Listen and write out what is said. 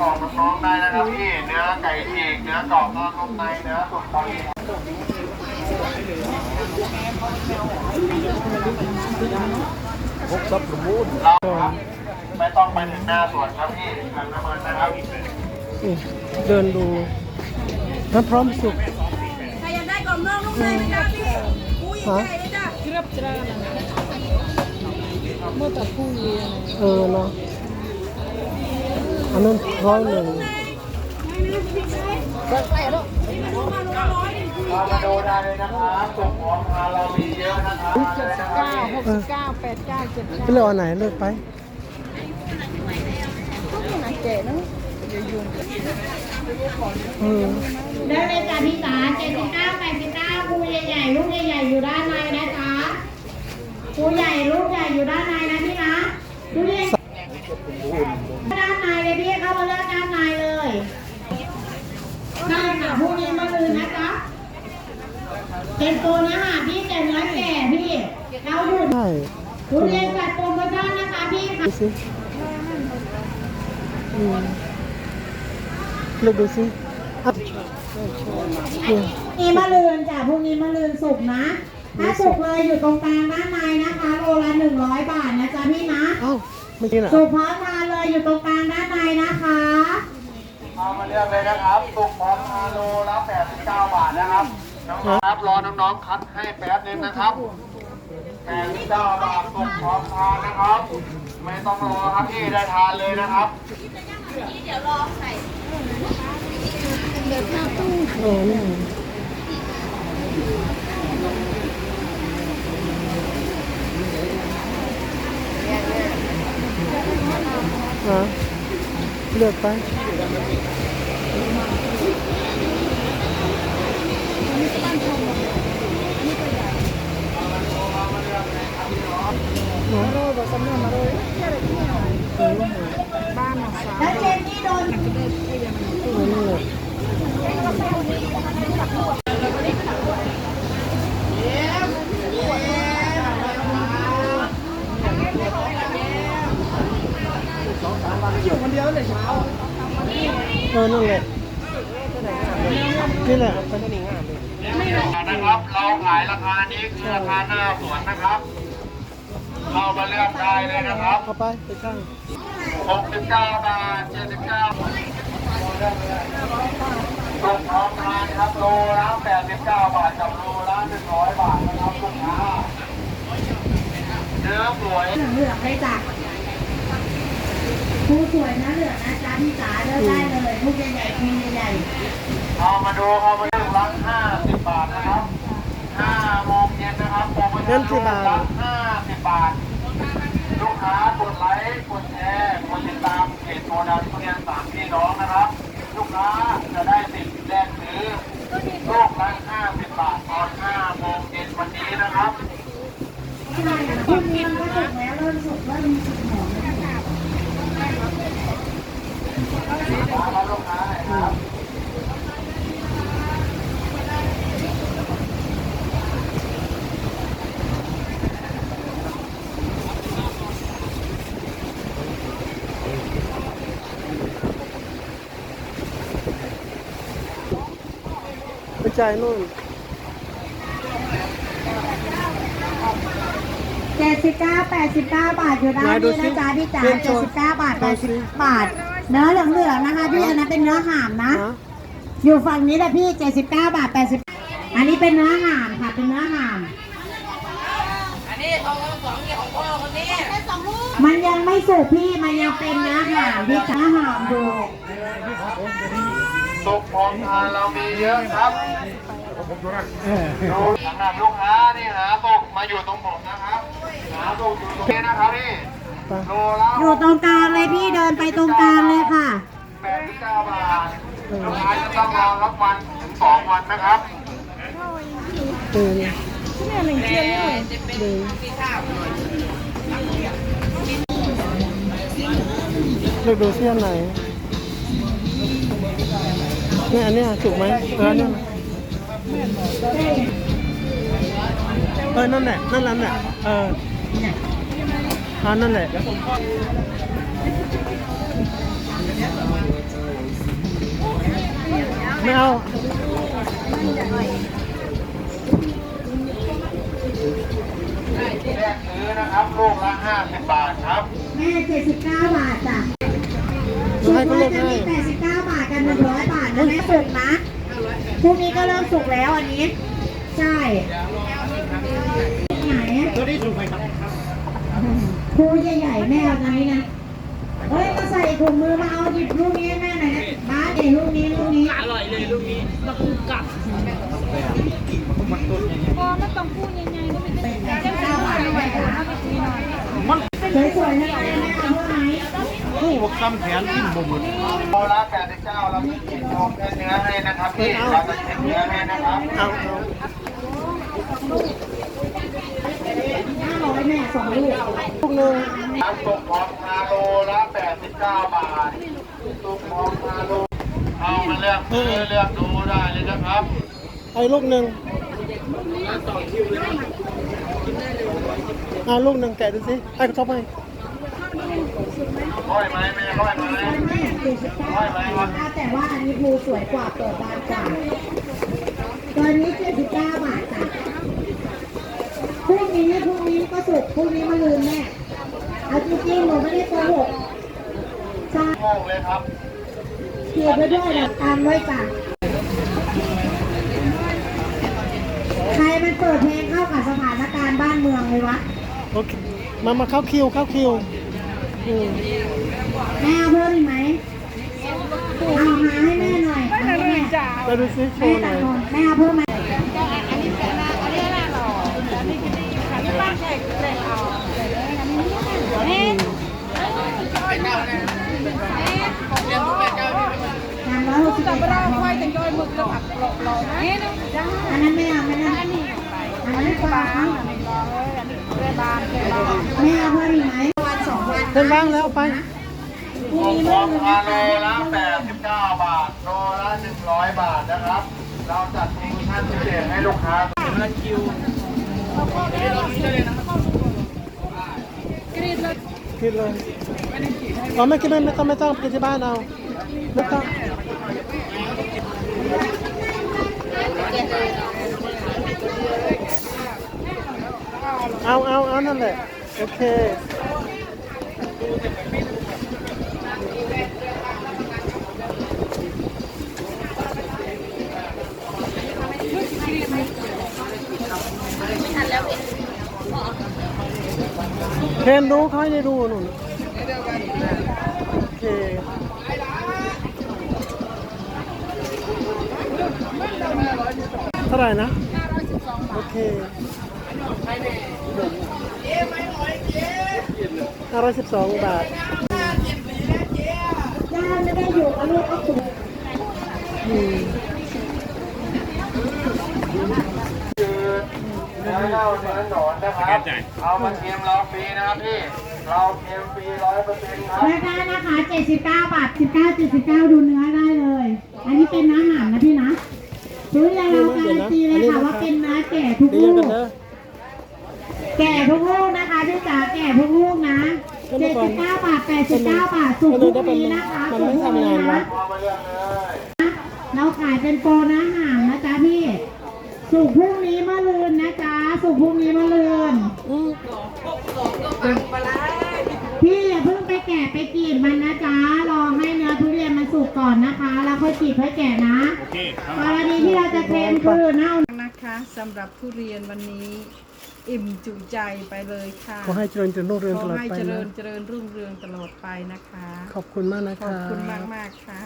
บอกน้องๆได้นะครับพี่ เนื้อไก่ฉีก เนื้อกรอบนอกนุ่มใน เนื้อสุกตอนนี้พกซับสมูนเราครับไม่ต้องไปถึงหน้าสวนครับพี่ทางน้ำมันนะครับนี่เดินดูน้ำพร้อมสุกใครอยากได้กล่องนอกนุ่มในไหมจ๊ะพี่ปูใหญ่ๆเลยจ้ะเออเนาะ อันนั้นร้อยหนึ่งเรามาดูได้เลยนะครับสุกของทานเรามีเยอะนะครับเลยนะครับพี่เออไปเลือกอันไหนเลือกไปเออได้เลยจ้ะพี่จ๋าเจ็ดสิบเก้าแปดสิบเก้าภูใหญ่ๆลูกใหญ่ๆอยู่ด้านในนะจ๊ะภูใหญ่ลูกใหญ่อยู่ด้านในนะพี่นะดูดิด้านในเลยพี่เข้ามาเลือกด้านในเลยได้ค่ะพรุ่งนี้มาลืนนะจ๊ะเป็นตัวนะค่ะพี่แต่เนื้อแก่พี่เราอยู่ ใช่ทุเรียนจัดโปรโมชั่นนะคะพี่ค่ะดูสิอืมเลือกดูสิอะเนี่ยนี่มะลืนจ้ะพรุ่งนี้มะลืนสุกนะ ถ้าสุกเลยอยู่ตรงกลางด้านในนะคะโลละหนึ่งร้อยบาทนะจ๊ะพี่นะเอ้าไม่กินอะสุกพร้อมทานเลยอยู่ตรงกลางด้านในนะคะเอามาเลือกเลยนะครับสุกของทานโลละ89บาทนะครับน้องๆครับรอน้องๆคัดให้แป๊บนึงนะครับ แต่ลิซ่าบาปตกพร้อมทานนะครับ ไม่ต้องรอครับพี่ได้ทานเลยนะครับเดี๋ยวรอใส่เดี๋ยวข้าวต้มโขนเหเลือกไป แล้วเจนนี่โดน เออนี่แหละ เออนั่นแหละนี่แหละไปนี่งามเลยนะครับ เราขายราคานี้คือราคาหน้าสวนนะครับ เข้ามาเลือกได้เลยนะครับเอาไปไปข้าง69 บาท 79สุกพร้อมทานครับโลละ89 บาทกับโลละ100 บาทนะครับลูกค้าเนื้อสวยเหลืองเลยจ้ะผู้สวยนะเหลืองนะจ๊ะพี่จ๋าเลือกได้เลย ผู้ใหญ่ๆผู้ใหญ่เอามาดูเอามาดูรัก50บาทนะครับ5โมงเย็นนะครับโปรโมชั่นลูกละ50บาท ลูกค้ากดไลค์กดแชร์กดติดตามเพจโมดันทุเรียนสามพี่น้องนะครับ ลูกค้าจะได้สิทธิ์แรกซื้อลูกละ50บาทตอน5โมงเย็นวันนี้นะครับๆใช่ค่ะพรุ่งนี้มันก็สุกแล้วเริ่มสุกเริ่มมีสุกหอมแล้วค่ะ มาลูกค้าหน่อยครับ ไปจ่ายนู่นเจ็ดสิบเก้าแปดสิบเก้าบาทอยู่ด้านนี้นะจ๊ะพี่จ๋าเจ็ดสิบเก้าบาทแปดสิบบาท เนื้อเหลืองๆนะคะพี่อันนั้นเป็นเนื้อห่ามนะนะ อยู่ฝั่งนี้แหละพี่79บาท80อันนี้เป็นเนื้อห่ามค่ะเป็นเนื้อห่ามอันนี้ทองสองของพ่อคนนี้มันยังไม่สุกพี่มันยังเป็นเนื้อห่ามพี่จ้าห่ามดู สุกพร้อมทานเรามีเยอะครับเออดูสำหรับลูกค้านี่หาสุกมาอยู่ตรงผมนะครับหาสุกอยู่ตรงนี้นะครับนี่ไปโลละอยู่ตรงกลางเลยพี่เดินไปตรงกลางเลยค่ะ89บาทลูกค้าจะต้องรอรับวันถึงสองวันนะครับเออเนี่ยเดินเลือกดูเสี้ยนไหน นี่ยอันนี้ยถูกไหมเออนี่ยเออนั่นแหละนั่นร้านน่ะเอออ่านั่นแหละไม่เอาแยกซื้อนะครับลูกละห้าสิบบาทครับ แม่เจ็ดสิบเก้าบาทจ้ะส่วนว่าจะมี89 หนึ่งร้อยบาทนะแม่สุกนะพรุ่งนี้ก็เริ่มสุกแล้วอันนี้ ใช่ไหนตัวนี้สุกไหมครับคูใหญ่ๆแม่เอาอันนี้นะเฮ้ยมาใส่ถุงมือมาเอาหยิบลูกนี้ให้แม่หน่อยนะบ้าสเดี๋ยวลูกนี้ลูกนี้อร่อยเลยลูกนี้มาคูกัดพอมันต้องพูดยังไงก็ไม่ได้เก้าบาทด้วยค่ะสวยๆนะคะแม่เอาเท่าไหร่ ผู้ว่าคำแขนกินบ่หมดโลละ89เราจะกินนมเนื้อให้นะครับพี่เราจะเช็คเนื้อให้นะครับเอาเอาห้าร้อยแม่สองลูกลูกหนึ่งน้ำซุปพร้อมคาโลละ89บาทซุปพร้อมคาโลเอามาเลือกซื้อเลือกดูได้เลยนะครับเอาลูกหนึ่งเอาลูกหนึ่งแกะดูสิให้เขาชอบให้ ร้อยไหมไม่ร้อยไหมแม่สี่สิบเก้าบาทแต่ว่าอันนี้ภูสวยกว่าเปิดบานกว่าตัวนี้เจ็ดสิบเก้าบาทจ้ะพรุ่งนี้พรุ่งนี้ก็สุกพรุ่งนี้มาลืมแม่เอาจริงๆหนูไม่ได้โกหกใช่โงงเลยครับเขียนไว้ด้วยนะตามไว้จ้ะใครมันเปิดเพลงเข้ากับสถานการณ์บ้านเมืองเลยวะโอเคมามาเข้าคิวเข้าคิว มแม่เอาเพิ่มอีกไหมเอาหาให้แม่หน่อยเอาให้แม่ไปดูซิโชแม่ว์หตัน่ดอย นนแม่เอาเพิ่มไหมสามร้อยหกสิบเอ็ดบาทพออันนั้นไม่เอาไม่ได้อันนั้นปลาแม่เอาเพิ่มอีกไหม เพิ่นว่างแล้วไปพรุ่งซุปนี้พร้เมื่ออมคืนคาโลละ89 บาทโลละ100 บาทนะครับ เราจัดโปรโมชั่นพิเศษให้ลูกค้ากินเลยอ๋อไม่กินไม่ไม่ต้องไม่ต้องกินที่บ้านเอาไม่ต้องเอาเอาเอานั่นแหละโอเค เคนรู้เขาให้ได้ดูหนุนโอเคเท่าไหร่นะโอเคห้าร้อยสิบสองบาทไม่ได้อยู่กับลูกก็ถูกอืม นื้อเน่าเนื้อหนอนนะครับ เอามาเทียมเราฟรีนะครับพี่ เราเทียมฟรีร้อยเปอร์เซ็นต์ครับราคานะคะ 79 บาท 19 79 ดูเนื้อได้เลย อันนี้เป็นเนื้อหามนะพี่นะดูอย่างเราการันตีเลยค่ะว่าเป็นเนื้อแก่ทุกเดี๋ยวลูกันกเด้อแก่ทุกลูกนะคะพี่จ๋าแก่ทุกลูกนะ 79 บาท 89 บาทสุกทุกนี้นะคะสุกทุกนี้นะพอมาเลือกเลยเราขายเป็นโปรนะห่างนะจ๊ะพี่สุกพรุ่งนี้มะรืนนะจ๊ะ สุกพรุ่งนี้มะรืนอืมพี่อย่าเพิ่งไปแกะไปกรีดมันนะจ๊ะ รอให้เนื้อทุเรียนมันสุกก่อนนะคะ แล้วค่อยกรีดค่อยแกะนะกรณีที่เราจะเทรนคือเน่านะคะสำหรับทุเรียนวันนี้ อิ่มจุใจไปเลยค่ะ ขอให้เจริญเจริญรุ่งเรืองขตอลอดให้ไปเจรินะญเจริญรุ่งเรืองตลอดไปนะคะ ขอบคุณมากนะขอบคะคุณมากๆค่ะ